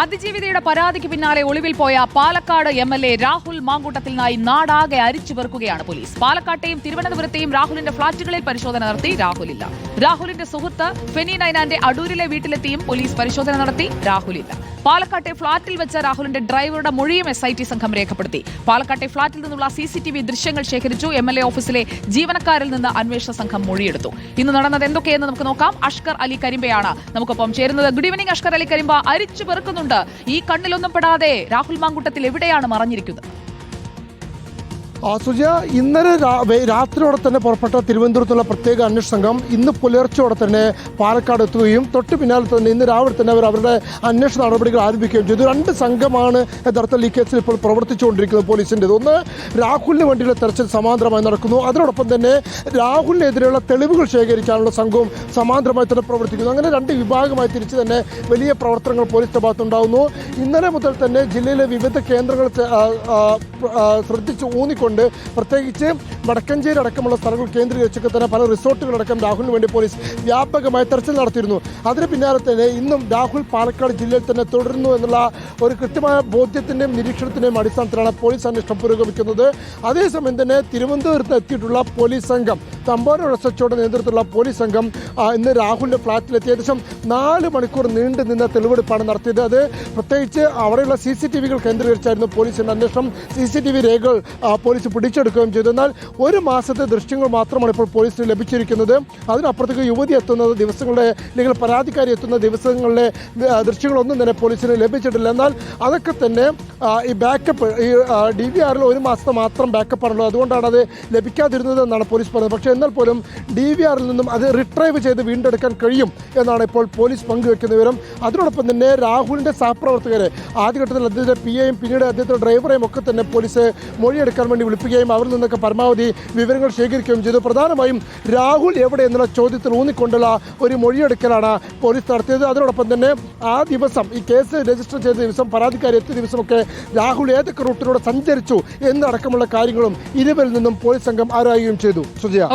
അതിജീവിതയുടെ പരാതിക്ക് പിന്നാലെ ഒളിവിൽ പോയ Palakkad M L A Rahul മാങ്കൂട്ടത്തിനായി നാടാകെ അരിച്ചു വെറുക്കുകയാണ് പോലീസ്. പാലക്കാട്ടെയും തിരുവനന്തപുരത്തെയും രാഹുലിന്റെ ഫ്ളാറ്റുകളിൽ പരിശോധന നടത്തി രാഹുലില്ല. രാഹുലിന്റെ സുഹൃത്ത് ഫെനി നൈനാന്റെ അടൂരിലെ വീട്ടിലെത്തിയും പോലീസ് പരിശോധന നടത്തി രാഹുലില്ല. പാലക്കാട്ടെ ഫ്ളാറ്റിൽ വെച്ച രാഹുലിന്റെ ഡ്രൈവറുടെ മൊഴിയും എസ് ഐ ടി സംഘം രേഖപ്പെടുത്തി. പാലക്കാട്ടെ ഫ്ളാറ്റിൽ നിന്നുള്ള സി സി ടി വി ദൃശ്യങ്ങൾ ശേഖരിച്ചു. എം എൽ എ ഓഫീസിലെ ജീവനക്കാരിൽ നിന്ന് അന്വേഷണ സംഘം മൊഴിയെടുത്തു. ഇന്ന് നടന്നത് എന്തൊക്കെയെന്ന് നമുക്ക് നോക്കാം. അഷ്കർ അലി കരിമ്പയാണ് നമുക്കൊപ്പം ചേരുന്നത്. Good evening Ashkar Ali Karimba. അരിച്ചു പെറുക്കുന്നുണ്ട്. ഈ കണ്ണിലൊന്നും പെടാതെ രാഹുൽ മാങ്കുട്ടത്തിൽ എവിടെയാണ് മറഞ്ഞിരിക്കുന്നത്? സുജയ ഇന്നലെ രാത്രിയോടെ തന്നെ പുറപ്പെട്ട തിരുവനന്തപുരത്തുള്ള പ്രത്യേക അന്വേഷണ സംഘം ഇന്ന് പുലർച്ചയോടെ തന്നെ പാലക്കാട് എത്തുകയും തൊട്ട് പിന്നാലെ തന്നെ ഇന്ന് രാവിലെ തന്നെ അവർ അവരുടെ അന്വേഷണ നടപടികൾ ആരംഭിക്കുകയും ചെയ്തു. രണ്ട് സംഘമാണ് യഥാർത്ഥത്തിൽ ഈ കേസിൽ ഇപ്പോൾ പ്രവർത്തിച്ചുകൊണ്ടിരിക്കുന്നത് പോലീസിന്റെ ഒന്ന് രാഹുലിന് വേണ്ടിയുള്ള തെരച്ചിൽ സമാന്തരമായി നടക്കുന്നു. അതിനോടൊപ്പം തന്നെ രാഹുലിനെതിരെയുള്ള തെളിവുകൾ ശേഖരിക്കാനുള്ള സംഘവും സമാന്തരമായി തന്നെ പ്രവർത്തിക്കുന്നു. അങ്ങനെ രണ്ട് വിഭാഗമായി തിരിച്ച് തന്നെ വലിയ പ്രവർത്തനങ്ങൾ പോലീസിന്റെ ഭാഗത്തുണ്ടാകുന്നു ഇന്നലെ മുതൽ തന്നെ ജില്ലയിലെ വിവിധ കേന്ദ്രങ്ങൾ ശ്രദ്ധിച്ച് ഊന്നിക്കൊണ്ട് പ്രത്യേകിച്ച് വടക്കഞ്ചേരി അടക്കമുള്ള സ്ഥലങ്ങൾ കേന്ദ്രീകരിച്ചൊക്കെ തന്നെ പല റിസോർട്ടുകളടക്കം രാഹുലിന് വേണ്ടി പോലീസ് വ്യാപകമായി തെരച്ചിൽ നടത്തിയിരുന്നു. അതിന് പിന്നാലെ തന്നെ ഇന്നും രാഹുൽ പാലക്കാട് ജില്ലയിൽ തന്നെ തുടരുന്നു എന്നുള്ള ഒരു കൃത്യമായ ബോധ്യത്തിന്റെയും നിരീക്ഷണത്തിന്റെയും അടിസ്ഥാനത്തിലാണ് പോലീസ് അന്വേഷണം പുരോഗമിക്കുന്നത്. അതേസമയം തന്നെ തിരുവനന്തപുരത്ത് എത്തിയിട്ടുള്ള പോലീസ് സംഘം തമ്പാനൂർ എസ് നേതൃത്വത്തിലുള്ള പോലീസ് സംഘം ഇന്ന് രാഹുലിന്റെ ഫ്ളാറ്റിലെത്തി ഏകദേശം നാല് മണിക്കൂർ നീണ്ടു നിന്ന തെളിവെടുപ്പാണ് നടത്തിയത്. അത് പ്രത്യേകിച്ച് അവിടെയുള്ള സി സി ടി വികൾ കേന്ദ്രീകരിച്ചായിരുന്നു പോലീസിന്റെ അന്വേഷണം. സി സി ടി വി രേഖകൾ പോലീസ് പിടിച്ചെടുക്കുകയും ചെയ്തു. എന്നാൽ ഒരു മാസത്തെ ദൃശ്യങ്ങൾ മാത്രമാണ് ഇപ്പോൾ പോലീസിന് ലഭിച്ചിരിക്കുന്നത്. അതിനപ്പുറത്തേക്ക് യുവതി എത്തുന്നത് ദിവസങ്ങളുടെ അല്ലെങ്കിൽ പരാതിക്കാരി എത്തുന്ന ദിവസങ്ങളിലെ ദൃശ്യങ്ങളൊന്നും തന്നെ പോലീസിന് ലഭിച്ചിട്ടില്ല. എന്നാൽ അതൊക്കെ തന്നെ ഈ ബാക്കപ്പ് ഈ ഡി വി ആറിൽ ഒരു മാസത്തെ മാത്രം ബാക്കപ്പ് ആണല്ലോ. അതുകൊണ്ടാണ് അത് ലഭിക്കാതിരുന്നത് എന്നാണ് പോലീസ് പറഞ്ഞത്. പക്ഷേ എന്നാൽ പോലും ഡി വി ആറിൽ നിന്നും അത് റിട്രൈവ് ചെയ്ത് വീണ്ടെടുക്കാൻ കഴിയും എന്നാണ് ഇപ്പോൾ പോലീസ് പങ്കുവെക്കുന്ന വിവരം. അതിനോടൊപ്പം തന്നെ രാഹുലിന്റെ സഹപ്രവർത്തകരെ ആദ്യഘട്ടത്തിൽ അദ്ദേഹത്തെ പി എയും പിന്നീട് അദ്ദേഹത്തിന്റെ ഡ്രൈവറെയും ഒക്കെ തന്നെ പോലീസ് മൊഴിയെടുക്കാൻ വേണ്ടി വിളിപ്പിക്കുകയും അവരിൽ നിന്നൊക്കെ പരമാവധി വിവരങ്ങൾ ശേഖരിക്കുകയും ചെയ്തു. പ്രധാനമായും രാഹുൽ എവിടെ എന്നുള്ള ചോദ്യത്തിൽ ഊന്നിക്കൊണ്ടുള്ള ഒരു മൊഴിയെടുക്കലാണ് പോലീസ് നടത്തിയത്. അതിനോടൊപ്പം തന്നെ ആ ദിവസം ഈ കേസ് രജിസ്റ്റർ ചെയ്ത ദിവസം പരാതിക്കാരി എത്തിയ ദിവസമൊക്കെ രാഹുൽ ഏതൊക്കെ റൂട്ടിലൂടെ സഞ്ചരിച്ചു എന്നടക്കമുള്ള കാര്യങ്ങളും ഇരുവരിൽ നിന്നും പോലീസ് സംഘം ആരായുകയും ചെയ്തു. സുജയ.